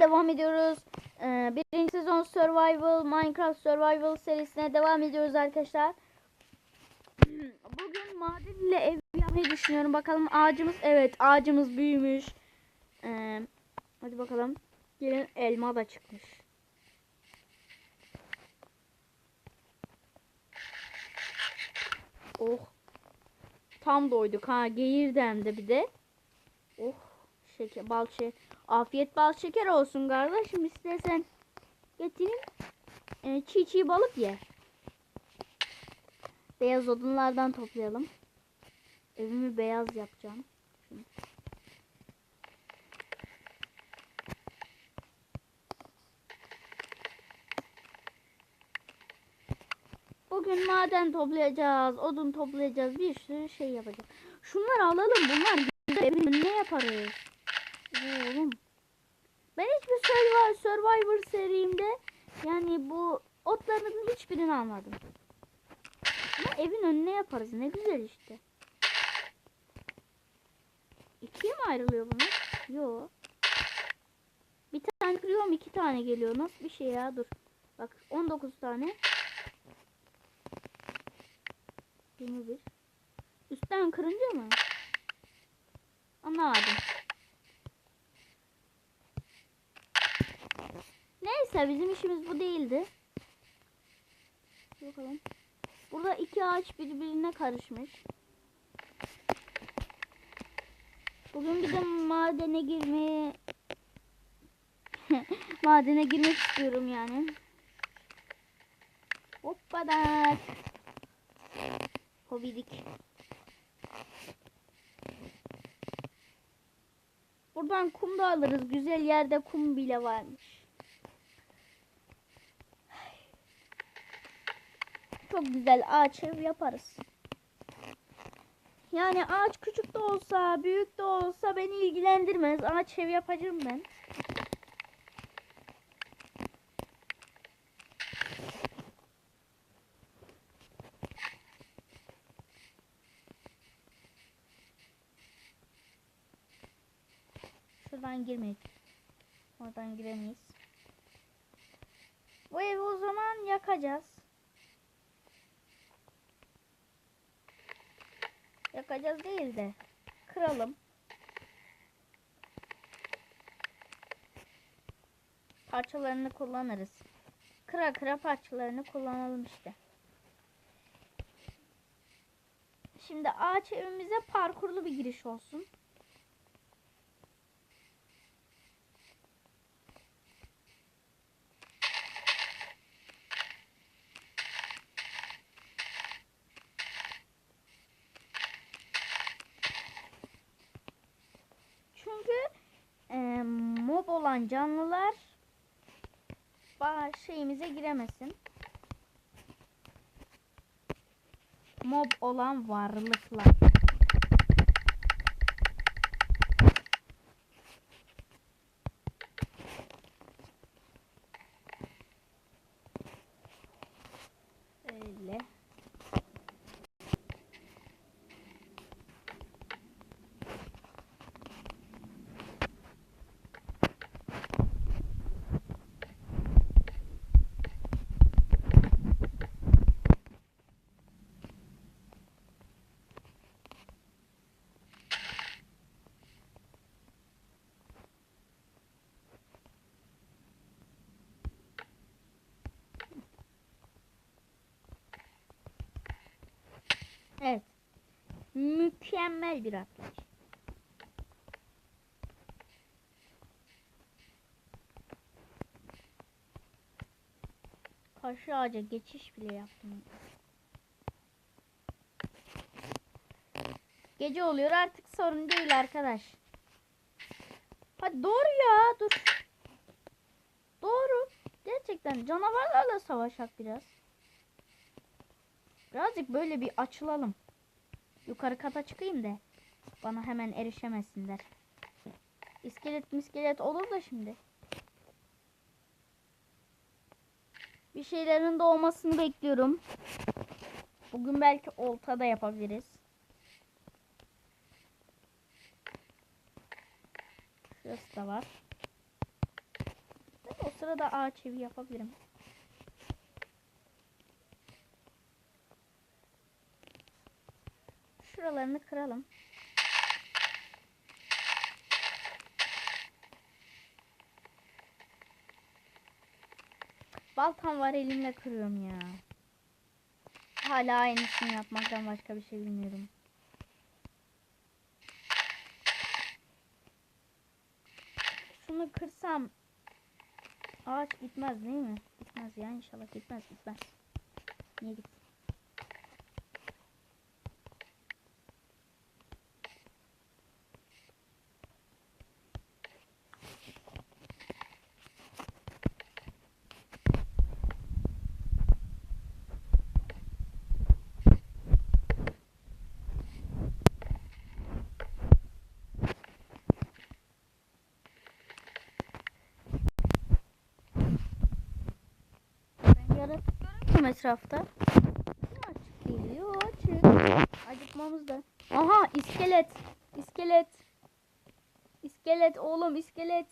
Devam ediyoruz. Ee, birinci sezon Survival, Minecraft Survival serisine devam ediyoruz arkadaşlar. Bugün maden ile ev yapmayı düşünüyorum. Bakalım ağacımız, evet ağacımız büyümüş. Ee, hadi bakalım. Gelin elma da çıkmış. Oh. Tam doyduk ha. Geğirdi hem de bir de. Oh. Şeker, bal. Afiyet bal şeker olsun kardeşim. İstersen getireyim. Ee, çiğ çiğ balık ye. Beyaz odunlardan toplayalım. Evimi beyaz yapacağım. Şimdi. Bugün maden toplayacağız, odun toplayacağız, bir sürü şey yapacağız. Şunları alalım, bunlar. Evin ne yaparız? Oğlum. Ben hiçbir Survivor, Survivor serimde yani bu otların hiçbirini almadım. Ama evin önüne yaparız. Ne güzel işte. İkiye mi ayrılıyor bunlar? Yo. Bir tane kırıyorum iki tane geliyor. Nasıl bir şey ya? Dur. Bak 19 tane. 21. Üstten kırınca mı? Anlamadım. Neyse bizim işimiz bu değildi. Bakalım. Burada iki ağaç birbirine karışmış. Bugün bir de madene girmeye madene girmek istiyorum yani. Hoppadak. Hobidik. Buradan kum da alırız. Güzel yerde kum bile varmış. Çok güzel ağaç ev yaparız. Yani ağaç küçük de olsa, büyük de olsa beni ilgilendirmez. Ağaç ev yapacağım ben. Şuradan girmeyiz. Oradan giremeyiz. Bu evi o zaman yakacağız. Yakacağız değil de kıralım. Parçalarını kullanırız. Kıra kıra parçalarını kullanalım işte. Şimdi ağaç evimize parkurlu bir giriş olsun. Çünkü e, olan canlılar şeyimize giremesin. Mob olan varlıklar. Öyle. Evet. Mükemmel bir atlayış. Karşı ağaca geçiş bile yaptım. Gece oluyor artık sorun değil arkadaş. Hadi doğru ya dur. Doğru. Gerçekten canavarlarla savaşak biraz. Birazcık böyle bir açılalım. Yukarı kata çıkayım da bana hemen erişemesinler. İskelet miskelet olur da şimdi. Bir şeylerin doğmasını bekliyorum. Bugün belki olta da yapabiliriz. Şurası da var. sırada ağaç evi yapabilirim. Şuralarını kıralım. Baltam var elimle kırıyorum ya. Hala aynısını yapmaktan başka bir şey bilmiyorum. Şunu kırsam ağaç gitmez değil mi? Gitmez ya inşallah gitmez gitmez. Niye gitsin? Ben göremiyorum etrafta. Açık? Yo açık. Acıkmamız da. Aha iskelet. İskelet. İskelet oğlum iskelet.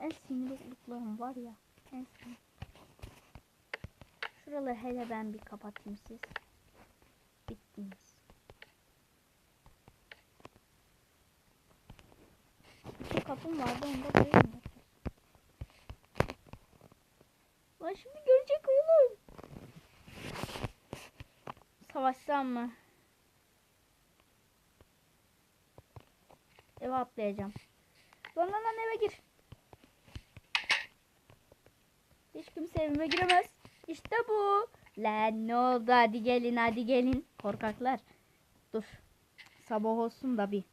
En sinirli olduklarım var ya. En sinirli. Şuraları hele ben bir kapatayım siz. Bittiniz. İki kapım vardı onda böyle mi yapacağız? Lan şimdi görecek oğlum. Savaşsam mı? Eve atlayacağım. Lan lan lan eve gir. Hiç kimse evime giremez. İşte bu. Lan ne oldu hadi gelin hadi gelin. Korkaklar. Dur. Sabah olsun da bir.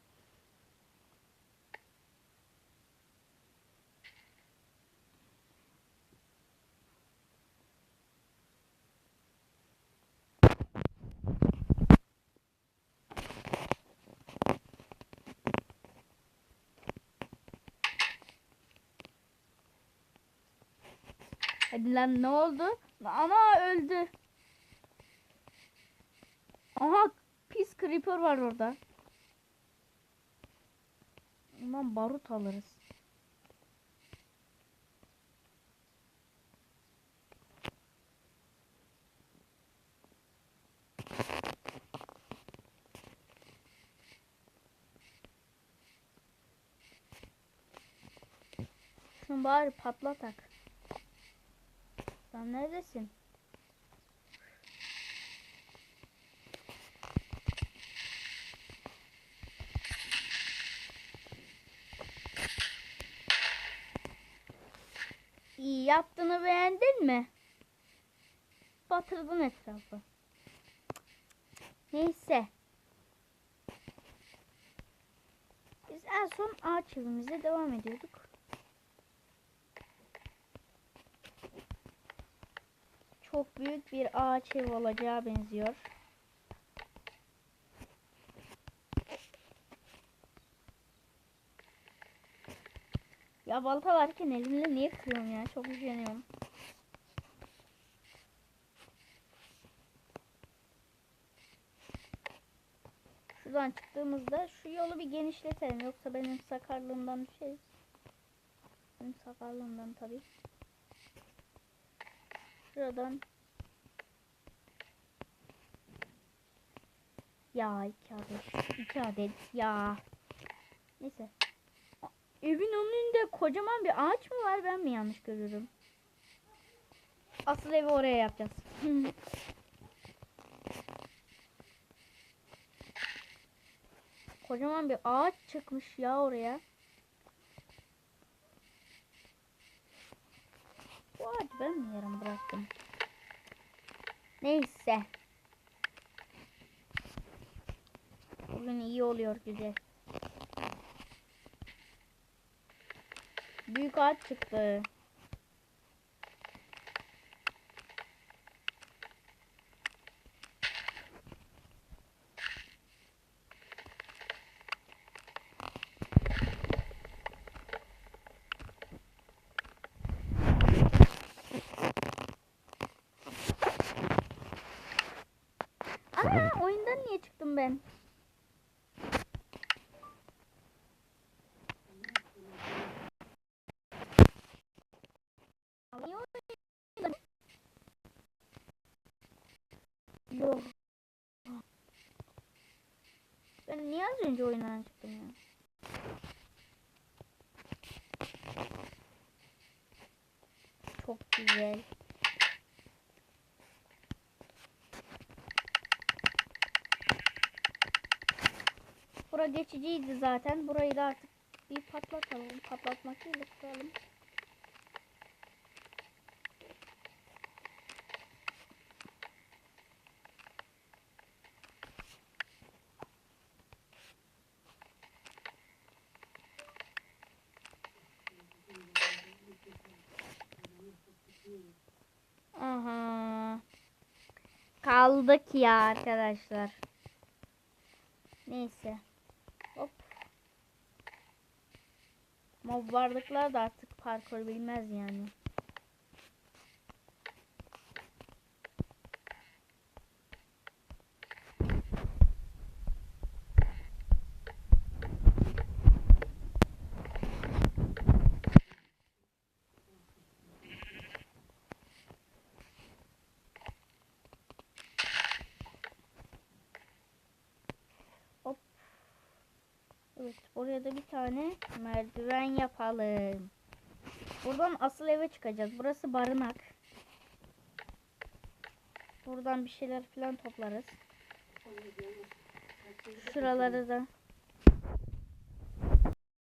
Hadi lan ne oldu? Ana öldü. Aha pis creeper var orada. Ondan barut alırız. Şunu bari patlatak. Sen neredesin? İyi yaptığını beğendin mi? Batırdın etrafı. Neyse. Biz en son ağaç evimize devam ediyorduk. Çok büyük bir ağaç ev olacağı benziyor. Ya balta varken elimle niye kırıyorum ya? Çok üşeniyorum. Şuradan çıktığımızda şu yolu bir genişletelim. Yoksa benim sakarlığımdan düşeriz. Benim sakarlığımdan tabii. Şuradan. Ya iki adet. iki adet ya. Neyse. Evin önünde kocaman bir ağaç mı var ben mi yanlış görüyorum? Asıl evi oraya yapacağız. kocaman bir ağaç çıkmış ya oraya. Bu ağacı ben mi yarım bıraktım? Neyse. Bugün iyi oluyor güzel. Büyük ağaç çıktı. Ana oyundan niye çıktım ben? Ben niye az önce oyundan çıktım ya? Çok güzel. Bura geçiciydi zaten. Burayı da artık bir patlatalım. Patlatmak değil de kuralım. Aha. Kaldık ya arkadaşlar. Neyse. Hop. Mob varlıklar da artık parkur bilmez yani. Evet, buraya da bir tane merdiven yapalım. Buradan asıl eve çıkacağız. Burası barınak. Buradan bir şeyler falan toplarız. Şuraları da